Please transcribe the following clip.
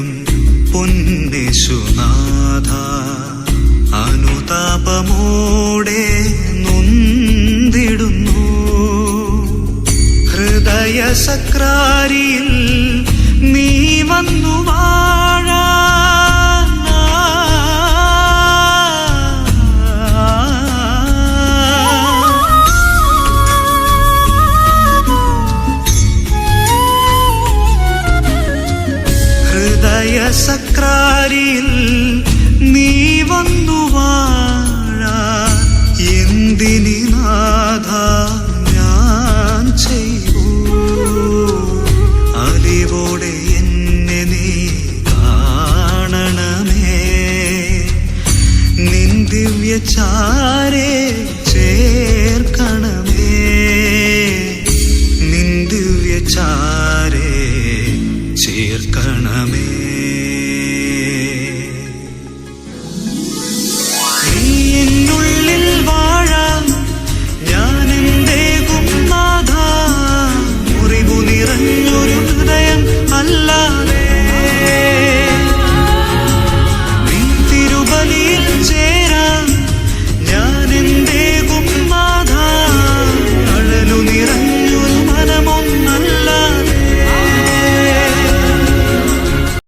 എന്നും പൊന്നിശുനാഥ. അനുതാപമോടെ നൊന്തിടുന്നു. ഹൃദയ സക്രാരിയിൽ ഹൃദയ സക്രാരിയിൽ നീ വന്നു വാഴാൻ എന്തിനി നാഥ ഞാൻ ചെയ്യൂ അറിവോടെ എന്നെ നീ കാണണമേ. നിൻ ദിവ്യചാരേ ചേർക്കണമേ. നിൻ ചേർക്കണമേ